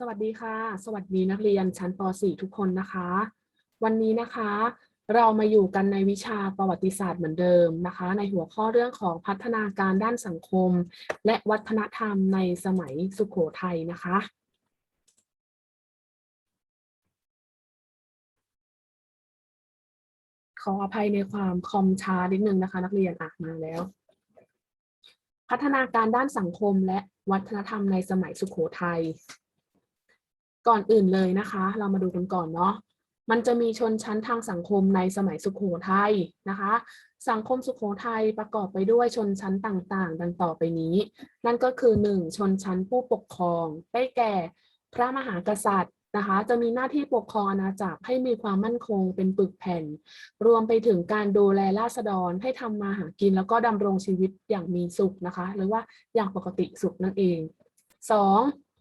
สวัสดีค่ะ สวัสดีนักเรียนชั้นป .4 ทุกคนนะคะ วันนี้นะคะ เรามาอยู่กันในวิชาประวัติศาสตร์เหมือนเดิมนะคะ ในหัวข้อเรื่องของพัฒนาการด้านสังคม และวัฒนธรรมในสมัยสุขโขทัยนะคะ ขออภัยในความคอมช้านิดนึงนะคะ นักเรียนอะมาแล้ว พัฒนาการด้านสังคมและวัฒนธรรมในสมัยสุขโขทัย ก่อนอื่นเลยนะคะ เรามาดูกันก่อนเนาะมันจะมีชนชั้นทางสังคมในสมัยสุขโขทัยนะคะ สังคมสุขโขทัยประกอบไปด้วยชนชั้นต่างๆ ดังต่อไปนี้ นั่นก็คือ 1. ชนชั้นผู้ปกครองได้แก่ พระมหากษัตริย์นะคะ จะมีหน้าที่ปกครองอาณาจักรให้มีความมั่นคงเป็นปึกแผ่น รวมไปถึงการดูแลราษฎรให้ทำมาหากินแล้วก็ดำรงชีวิตอย่างมีสุขนะคะ หรือว่าอย่างปกติสุขนั่นเอง 2.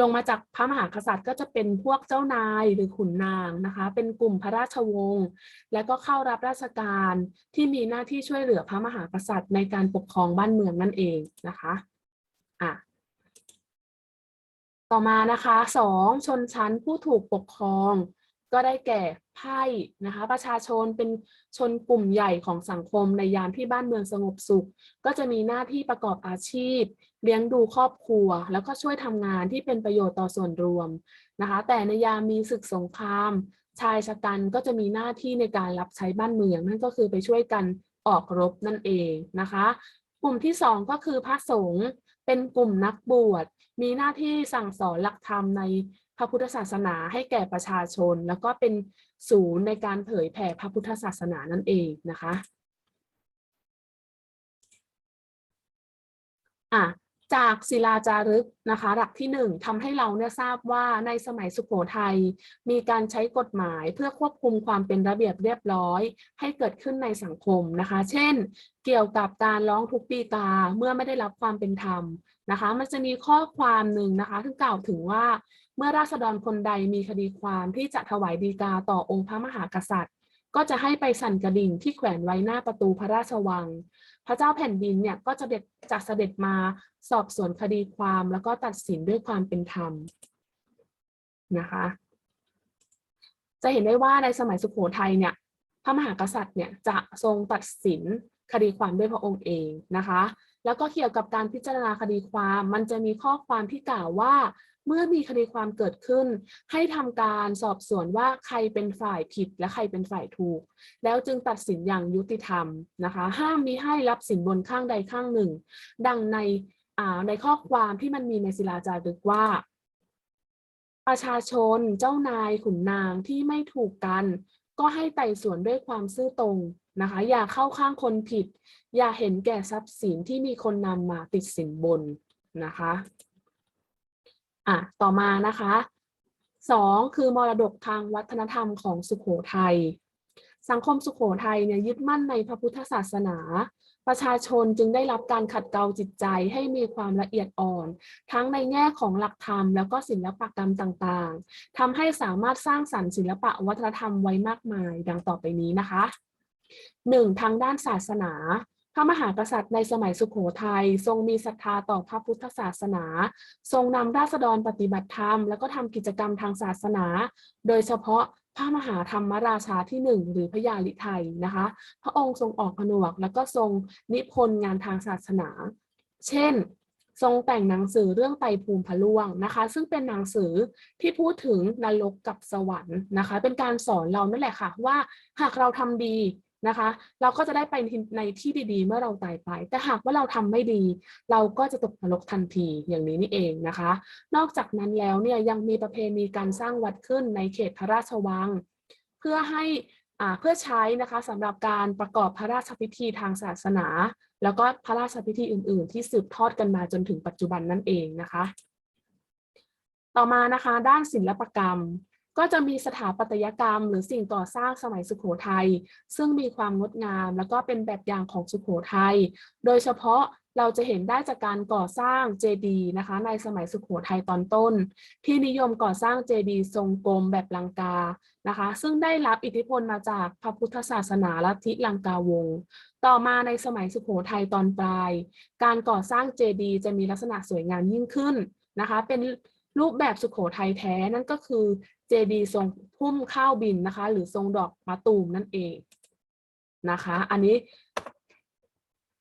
ลงมาจากพระมหากษัตริย์ก็จะเป็นพวกเจ้านายหรือขุนนางนะคะ เป็นกลุ่มพระราชวงศ์และก็เข้ารับราชการที่มีหน้าที่ช่วยเหลือพระมหากษัตริย์ในการปกครองบ้านเมืองนั่นเองนะคะอะต่อมานะคะสองชนชั้นผู้ถูกปกครอง ก็ได้แก่ไพ่นะคะ ประชาชนเป็นชนกลุ่มใหญ่ของสังคมในยามที่บ้านเมืองสงบสุข ก็จะมีหน้าที่ประกอบอาชีพ เลี้ยงดูครอบครัว แล้วก็ช่วยทำงานที่เป็นประโยชน์ต่อส่วนรวมนะคะ แต่ในยามมีศึกสงคราม ชายชะกันก็จะมีหน้าที่ในการรับใช้บ้านเมือง นั่นก็คือไปช่วยกันออกรบนั่นเองนะคะ กลุ่มที่สองก็คือพระสงฆ์เป็นกลุ่มนักบวชมีหน้าที่สั่งสอนหลักธรรมใน พระพุทธศาสนาให้แก่ประชาชน แล้วก็เป็นศูนย์ในการเผยแผ่พระพุทธศาสนานั่นเองนะคะอะจากศิลาจารึกนะคะ หลักที่หนึ่งทำให้เราเนี่ยทราบว่าในสมัยสุโขทัยมีการใช้กฎหมายเพื่อควบคุมความเป็นระเบียบเรียบร้อย ให้เกิดขึ้นในสังคมนะคะ เช่น เกี่ยวกับการร้องทุกข์ฎีกาเมื่อไม่ได้รับความเป็นธรรมนะคะ มันจะมีข้อความหนึ่งนะคะที่กล่าวถึงว่า เมื่อราษฎรคนใดมีคดีความที่จะถวายฎีกาต่อองค์พระมหากษัตริย์ ก็จะให้ไปสั่นกระดิ่งที่แขวนไว้หน้าประตูพระราชวัง พระเจ้าแผ่นดินเนี่ยก็จะเด็ดจะเสด็จมาสอบสวนคดีความแล้วก็ตัดสินด้วยความเป็นธรรมนะคะ จะเห็นได้ว่าในสมัยสุโขทัยเนี่ยพระมหากษัตริย์เนี่ยจะทรงตัดสินคดีความด้วยพระองค์เองนะคะ แล้วก็เกี่ยวกับการพิจารณาคดีความ มันจะมีข้อความที่กล่าวว่า เมื่อมีคดีความเกิดขึ้น ให้ทำการสอบสวนว่าใครเป็นฝ่ายผิดและใครเป็นฝ่ายถูก แล้วจึงตัดสินอย่างยุติธรรมนะคะ ห้ามมิให้รับสินบนข้างใดข้างหนึ่ง ดังในอ่าในข้อความที่มันมีในศิลาจารึกว่า ประชาชนเจ้านายขุนนางที่ไม่ถูกกัน ก็ให้ไต่สวนด้วยความซื่อตรงนะคะ อย่าเข้าข้างคนผิด อย่าเห็นแก่ทรัพย์สินที่มีคนนำมาติดสินบนนะคะ อะต่อมานะคะสองคือมรดกทางวัฒนธรรมของสุขโขทัยสังคมสุขโขทัยเนี่ยยึดมั่นในพระพุทธศาสนา ประชาชนจึงได้รับการขัดเกลาจิตใจให้มีความละเอียดอ่อน ทั้งในแง่ของหลักธรรมแล้วก็ศิลปกรรมต่างๆทำให้สามารถสร้างสรรค์ศิลปะวัฒนธรรมไว้มากมาย ดังต่อไปนี้นะคะหนึ่งทางด้านศาสนา พระมหากษัตริย์ในสมัยสุขโขทัยทรงมีศรัทธาต่อพระพุทธศาสนา ทรงนำราษฎรปฏิบัติธรรม แล้วก็ทำกิจกรรมทางศาสนา โดยเฉพาะพระมหาธรรมราชาที่หนึ่งหรือพระยาลิไทยนะคะ พระองค์ทรงออกผนวก แล้วก็ทรงนิพนธ์งานทางศาสนา เช่น ทรงแต่งหนังสือเรื่องไตภูมิพะล่วงนะคะ ซึ่งเป็นหนังสือที่พูดถึงนรกกับสวรรค์นะคะ เป็นการสอนเรานั่นแหละค่ะว่าหากเราทำดี นะคะ เราก็จะได้ไปในที่ดีๆ เมื่อเราตายไป แต่หากว่าเราทำไม่ดี เราก็จะตกนรกทันทีอย่างนี้นี่เองนะคะ นอกจากนั้นแล้วเนี่ยยังมีประเพณีการสร้างวัดขึ้นในเขตพระราชวัง เพื่อให้อ่าเพื่อใช้นะคะสำหรับการประกอบพระราชพิธีทางศาสนา แล้วก็พระราชพิธีอื่น ๆ ที่สืบทอดกันมาจนถึงปัจจุบันนั่นเองนะคะ ต่อมานะคะด้านศิลปกรรม ก็จะมีสถาปัตยกรรม หรือสิ่งก่อสร้างสมัยสุขโขทัยซึ่งมีความงดงาม แล้วก็เป็นแบบอย่างของสุขโขทัยโดยเฉพาะเราจะเห็นได้จากการก่อสร้างเจดีย์นะคะ ในสมัยสุขโขทัยตอนต้น ที่นิยมก่อสร้างเจดีย์ทรงกลมแบบลังกานะคะ ซึ่งได้รับอิทธิพลมาจากพระพุทธศาสนาลัทธิลังกาวงศ์ต่อมาในสมัยสุขโขทัยตอนปลาย การก่อสร้างเจดีย์จะมีลักษณะสวยงามยิ่งขึ้นนะคะ เป็น รูปแบบสุโขทัยแท้นั่นก็คือเจดีย์ทรงพุ่มข้าวบินนะคะ หรือทรงดอกมะตูมนั่นเองนะคะ อันนี้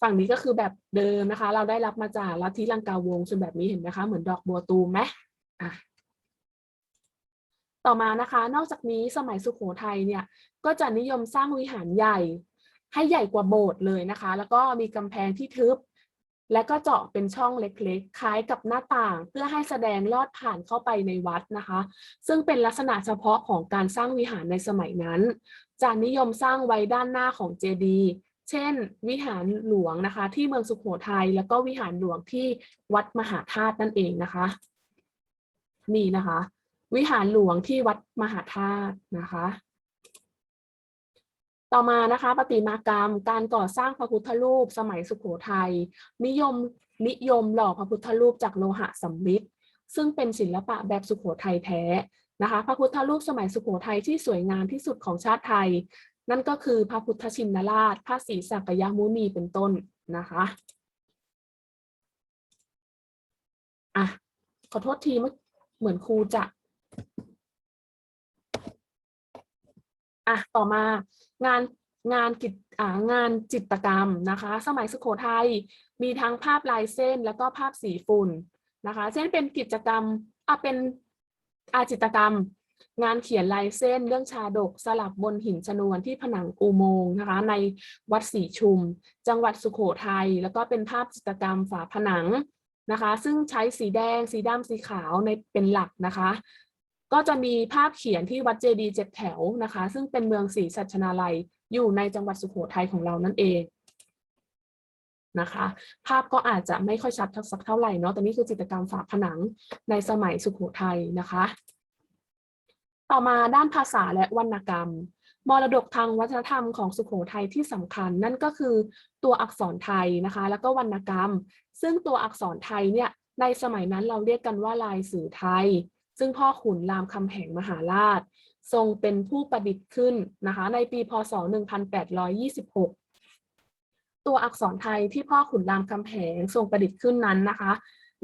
ฝั่งนี้ก็คือแบบเดิมนะคะ เราได้รับมาจากลัทธิลังกาวงส่วนแบบนี้เห็นไหมคะ เหมือนดอกบัวตูมไหมอะต่อมานะคะ นอกจากนี้สมัยสุโขทัยเนี่ยก็จะนิยมสร้างวิหารใหญ่ให้ใหญ่กว่าโบสถ์เลยนะคะ แล้วก็มีกำแพงที่ทึบ และก็เจาะเป็นช่องเล็กๆ คล้ายกับหน้าต่าง เพื่อให้แสดงลอดผ่านเข้าไปในวัดนะคะ ซึ่งเป็นลักษณะเฉพาะของการสร้างวิหารในสมัยนั้น จะนิยมสร้างไว้ด้านหน้าของเจดีย์เช่น วิหารหลวงนะคะ ที่เมืองสุโขทัยแล้วก็วิหารหลวงที่วัดมหาธาตุนั่นเองนะคะ นี่นะคะ วิหารหลวงที่วัดมหาธาตุนะคะ ต่อมานะคะประติมากรรมการก่อสร้างพระพุทธรูปสมัยสุโขทัยนิยมนิยมหล่อพระพุทธรูปจากโลหะสำริดซึ่งเป็นศิลปะแบบสุโขทัยแท้นะคะพระพุทธรูปสมัยสุโขทัยที่สวยงามที่สุดของชาติไทย นั่นก็คือพระพุทธชินราช พระศรีสักยมุนีเป็นต้นนะคะอะขอโทษทีเมื่อเหมือนครูจะ อะต่อมางานงานกิจงานจิตรกรรมนะคะ สมัยสุโขทัยมีทั้งภาพลายเส้นแล้วก็ภาพสีฝุ่นนะคะ เช่นเป็นกิจกรรมอะเป็นอาจิตรกรรม งานเขียนลายเส้นเรื่องชาดกสลับบนหินชนวนที่ผนังอุโมงค์นะคะ ในวัดศรีชุม จังหวัดสุโขทัยแล้วก็เป็นภาพจิตรกรรมฝาผนังนะคะ ซึ่งใช้สีแดง สีดำสีขาวในเป็นหลักนะคะ ก็จะมีภาพเขียนที่วัดเจดีเจ็ดแถวนะคะ ซึ่งเป็นเมืองศรีสัชนาลัยอยู่ในจังหวัดสุโขทัยของเรานั่นเองนะคะ ภาพก็อาจจะไม่ค่อยชัดสักเท่าไหร่เนาะแต่นี่คือจิตรกรรมฝาผนังในสมัยสุโขทัยนะคะ ต่อมาด้านภาษาและวรรณกรรมมรดกทางวัฒนธรรมของสุโขทัยที่สำคัญ นั่นก็คือตัวอักษรไทยนะคะ แล้วก็วรรณกรรม ซึ่งตัวอักษรไทยเนี่ยในสมัยนั้นเราเรียกกันว่าลายสื่อไทย ซึ่งพ่อขุนรามคำแหงมหาราช ทรงเป็นผู้ประดิษฐ์ขึ้นนะคะในปีพศ 1826 ตัวอักษรไทยที่พ่อขุนรามคำแหงทรงประดิษฐ์ขึ้นนั้นนะคะ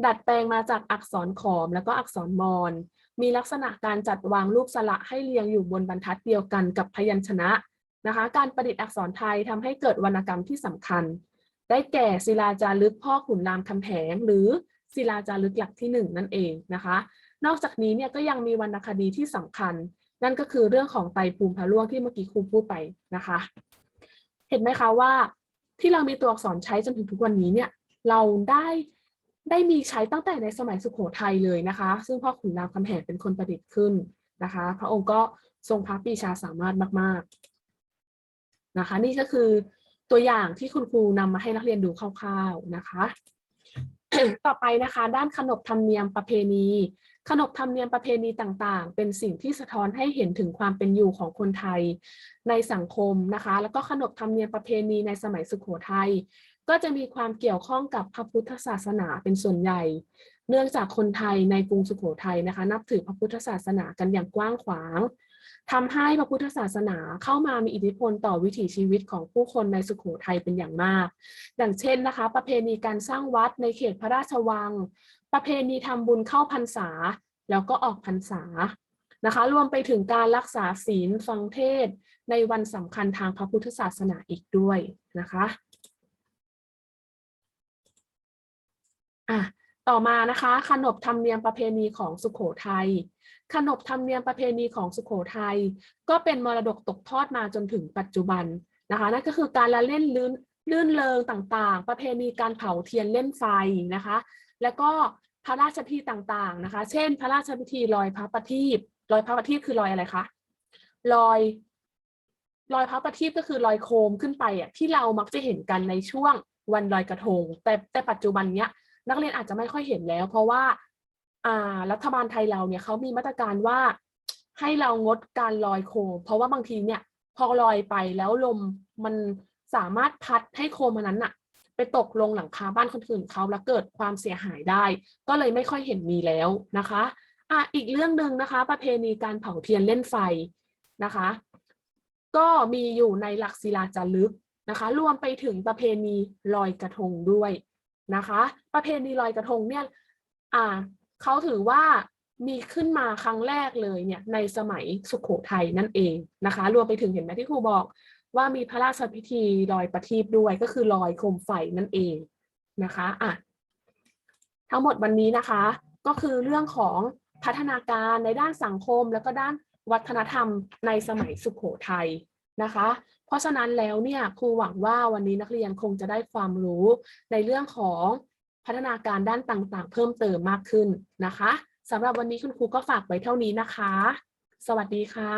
ดัดแปลงมาจากอักษรขอมแล้วก็อักษรมอญมีลักษณะการจัดวางรูปสระให้เรียงอยู่บนบรรทัดเดียวกันกับพยัญชนะนะคะ การประดิษฐ์อักษรไทยทำให้เกิดวรรณกรรมที่สำคัญ ได้แก่ศิลาจารึกพ่อขุนรามคำแหงหรือศิลาจารึกหลักที่หนึ่งนั่นเองนะคะ นอกจากนี้เนี่ยก็ยังมีวรรณคดีที่สำคัญ นั่นก็คือเรื่องของไตภูมิพระร่วงที่เมื่อกี้ครูพูดไปนะคะ เห็นไหมคะว่าที่เรามีตัวอักษรใช้จนถึงทุกวันนี้เนี่ยเราได้ได้มีใช้ตั้งแต่ในสมัยสุโขทัยเลยนะคะ ซึ่งพ่อขุนรามคำแหงเป็นคนประดิษฐ์ขึ้นนะคะ พระองค์ก็ทรงพระปีชาสามารถมาก ๆนะคะ นี่ก็คือตัวอย่างที่คุณครูนำมาให้นักเรียนดูคร่าวๆนะคะ ต่อไปนะคะ ด้านขนบธรรมเนียมประเพณี ขนบธรรมเนียมประเพณีต่างๆ เป็นสิ่งที่สะท้อนให้เห็นถึงความเป็นอยู่ของคนไทย ในสังคมนะคะ แล้วก็ขนบธรรมเนียมประเพณีในสมัยสุโขทัยก็จะมีความเกี่ยวข้องกับพระพุทธศาสนาเป็นส่วนใหญ่ เนื่องจากคนไทยในกรุงสุโขทัยนะคะ นับถือพระพุทธศาสนากันอย่างกว้างขวาง ทำให้พระพุทธศาสนาเข้ามามีอิทธิพลต่อวิถีชีวิตของผู้คนในสุโขทัยเป็นอย่างมาก ดังเช่นนะคะ ประเพณีการสร้างวัดในเขตพระราชวัง ประเพณีทำบุญเข้าพรรษา แล้วก็ออกพรรษานะคะ รวมไปถึงการรักษาศีลฟังเทศ ในวันสำคัญทางพระพุทธศาสนาอีกด้วยนะคะอะ ต่อมานะคะ ขนบธรรมเนียมประเพณีของสุโขทัยขนบธรรมเนียมประเพณีของสุโขทัยก็เป็นมรดกตกทอดมาจนถึงปัจจุบันนะคะนั่นก็คือการละเล่นลื่นลื่นเริงต่างๆ ประเพณีการเผาเทียนเล่นไฟนะคะ แล้วก็พระราชพิธีต่างๆนะคะ เช่น พระราชพิธีลอยพระประทีปลอยพระประทีปคือลอยอะไรคะลอยลอยพระประทีปก็คือลอยโคมขึ้นไปอะที่เรามักจะเห็นกันในช่วงวันลอยกระทง แต่แต่ปัจจุบันเนี้ย นักเรียนอาจจะไม่ค่อยเห็นแล้ว เพราะว่าอ่ารัฐบาลไทยเราเนี่ยเขามีมาตรการว่าให้เรางดการลอยโคม เพราะว่าบางทีเนี่ย พอลอยไปแล้วลมมันสามารถพัดให้โคมมันนั้นน่ะไปตกลงหลังคาบ้านคนอื่นเขาแล้วเกิดความเสียหายได้ ก็เลยไม่ค่อยเห็นมีแล้วนะคะอะอีกเรื่องหนึ่งนะคะ ประเพณีการเผาเทียนเล่นไฟนะคะ ก็มีอยู่ในหลักศิลาจารึกนะคะ รวมไปถึงประเพณีลอยกระทงด้วย นะคะ ประเพณีลอยกระทงเนี่ยอ่าเขาถือว่ามีขึ้นมาครั้งแรกเลยเนี่ยในสมัยสุขโขทัยนั่นเองนะคะ รวมไปถึงเห็นไหมที่ครูบอกว่ามีพระราชพิธีลอยประทีปด้วยก็คือลอยโคมไฟนั่นเองนะคะอะทั้งหมดวันนี้นะคะ ก็คือเรื่องของพัฒนาการในด้านสังคม แล้วก็ด้านวัฒนธรรมในสมัยสุขโขทัย นะคะ เพราะฉะนั้นแล้วเนี่ยครูหวังว่าวันนี้นักเรียนคงจะได้ความรู้ในเรื่องของพัฒนาการด้านต่างๆ เพิ่มเติมมากขึ้นนะคะสำหรับวันนี้คุณครูก็ฝากไว้เท่านี้นะคะ สวัสดีค่ะ